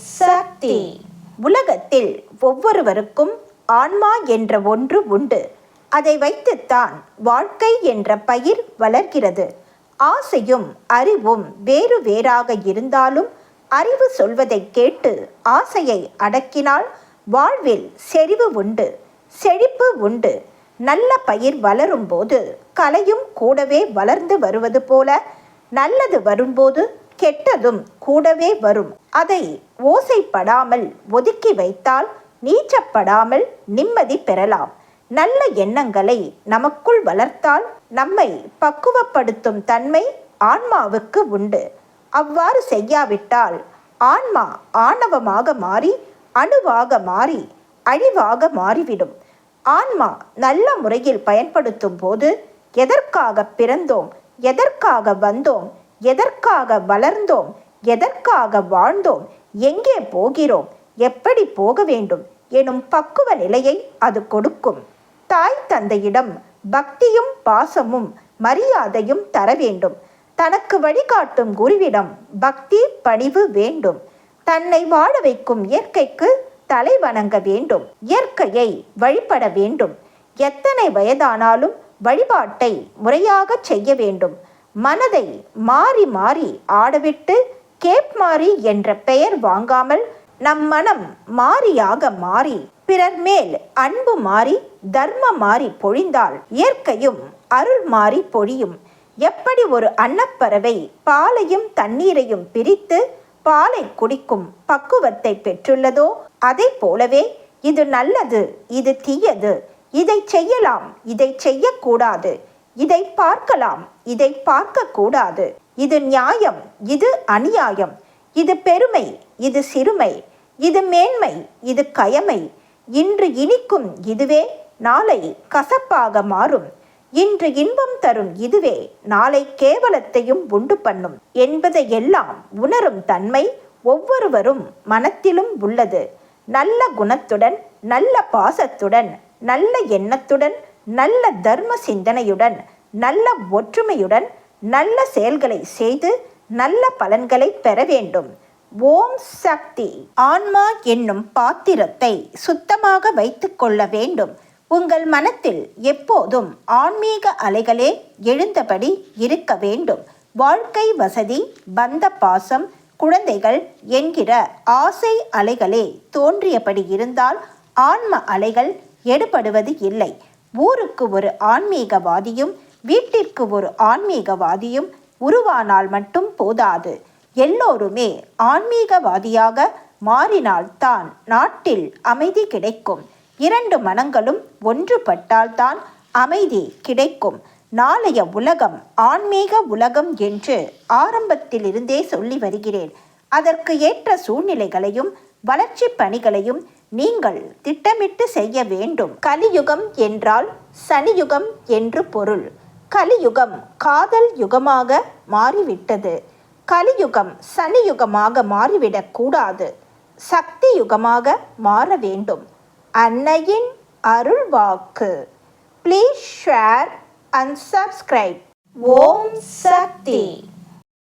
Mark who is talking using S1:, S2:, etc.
S1: சக்தி. உலகத்தில் ஒவ்வொருவருக்கும் ஆன்மா என்ற ஒன்று உண்டு. அதை வைத்துத்தான் வாழ்க்கை என்ற பயிர் வளர்கிறது. ஆசையும் அறிவும் வேறு வேறாக இருந்தாலும் அறிவு சொல்வதை கேட்டு ஆசையை அடக்கினால் வாழ்வில் செறிவு உண்டு செழிப்பு உண்டு. நல்ல பயிர் வளரும்போது கலையும் கூடவே வளர்ந்து வருவது போல நல்லது வரும்போது கெட்டதும் கூடவே வரும். அதை ஓசைப்படாமல் ஒதுக்கி வைத்தால் நீச்சப்படாமல் நிம்மதி பெறலாம். நல்ல எண்ணங்களை நமக்குள் வளர்த்தால் நம்மை பக்குவப்படுத்தும் தன்மை ஆன்மாவுக்கு உண்டு. அவ்வாறு செய்யாவிட்டால் ஆன்மா ஆணவமாக மாறி அணுவாக மாறி அழிவாக மாறிவிடும். ஆன்மா நல்ல முறையில் பயன்படுத்தும் போது எதற்காக பிறந்தோம் எதற்காக வந்தோம் எதற்காக வளர்ந்தோம்? எதற்காக வாழ்ந்தோம்? எங்கே போகிறோம்? எப்படி போக வேண்டும்? எனும் பக்குவ நிலையை அது கொடுக்கும். தாய் தந்தையிடம் பக்தியும் பாசமும் மரியாதையும் தர வேண்டும். தனக்கு வழிகாட்டும் குருவிடம் பக்தி பணிவு வேண்டும். தன்னை வாழ வைக்கும் இயற்கைக்கு தலை வணங்க வேண்டும். இயற்கையை வழிபட வேண்டும். எத்தனை வயதானாலும் வழிபாட்டை முறையாக செய்ய வேண்டும். மனதை மாறி மாறி ஆடவிட்டு கேப் மாறி என்ற பெயர் வாங்காமல் நம் மனம் மாறியாக மாறி பிறர் மேல் அன்பு மாறி தர்ம மாறி பொழிந்தால் இயற்கையும் அருள் மாறி பொழியும். எப்படி ஒரு அன்னப்பறவை பாலையும் தண்ணீரையும் பிரித்து பாலை குடிக்கும் பக்குவத்தை பெற்றுள்ளதோ அதை போலவே இது நல்லது இது தீயது. இதை செய்யலாம் இதை செய்யக்கூடாது. இதை பார்க்கலாம். இதை பார்க்கக்கூடாது. இது நியாயம். இது அநியாயம். இது பெருமை. இது சிறுமை. இது மேன்மை. இது கயமை. இன்று இனிக்கும் இதுவே நாளை கசப்பாக மாறும். இன்று இன்பம் தரும் இதுவே நாளை கேவலத்தையும் உண்டு பண்ணும். என்பதையெல்லாம் உணரும் தன்மை ஒவ்வொருவரும் மனத்திலும் உள்ளது. நல்ல குணத்துடன் நல்ல பாசத்துடன் நல்ல எண்ணத்துடன் நல்ல தர்ம சிந்தனையுடன் நல்ல ஒற்றுமையுடன் நல்ல செயல்களை செய்து நல்ல பலன்களை பெற வேண்டும். ஓம் சக்தி. ஆன்மா என்னும் பாத்திரத்தை சுத்தமாக வைத்துக்கொள்ள வேண்டும். உங்கள் மனத்தில் எப்போதும் ஆன்மீக அலைகளே எழுந்தபடி இருக்க வேண்டும். வாழ்க்கை வசதி பந்த பாசம் குழந்தைகள் என்கிற ஆசை அலைகளே தோன்றியபடி இருந்தால் ஆன்ம அலைகள் எடுபடுவது இல்லை. ஊருக்கு ஒரு ஆன்மீகவாதியும் வீட்டிற்கு ஒரு ஆன்மீகவாதியும் உருவானால் மட்டும் போதாது. எல்லோருமே ஆன்மீகவாதியாக மாறினால்தான் நாட்டில் அமைதி கிடைக்கும். இரண்டு மனங்களும் ஒன்றுபட்டால்தான் அமைதி கிடைக்கும். நாளைய உலகம் ஆன்மீக உலகம் என்று ஆரம்பத்திலிருந்தே சொல்லி வருகிறேன். அதற்கு ஏற்ற சூழ்நிலைகளையும் வளர்ச்சி பணிகளையும் நீங்கள் திட்டமிட்டு செய்ய வேண்டும். கலியுகம் என்றால் சனியுகம் என்று பொருள். கலியுகம் காதல் யுகமாக மாறிவிட்டது. கலியுகம் சனியுகமாக மாறிவிடக் கூடாது. சக்தி யுகமாக மாற வேண்டும். அன்னையின் அருள்வாக்கு please share and subscribe Om Shakti.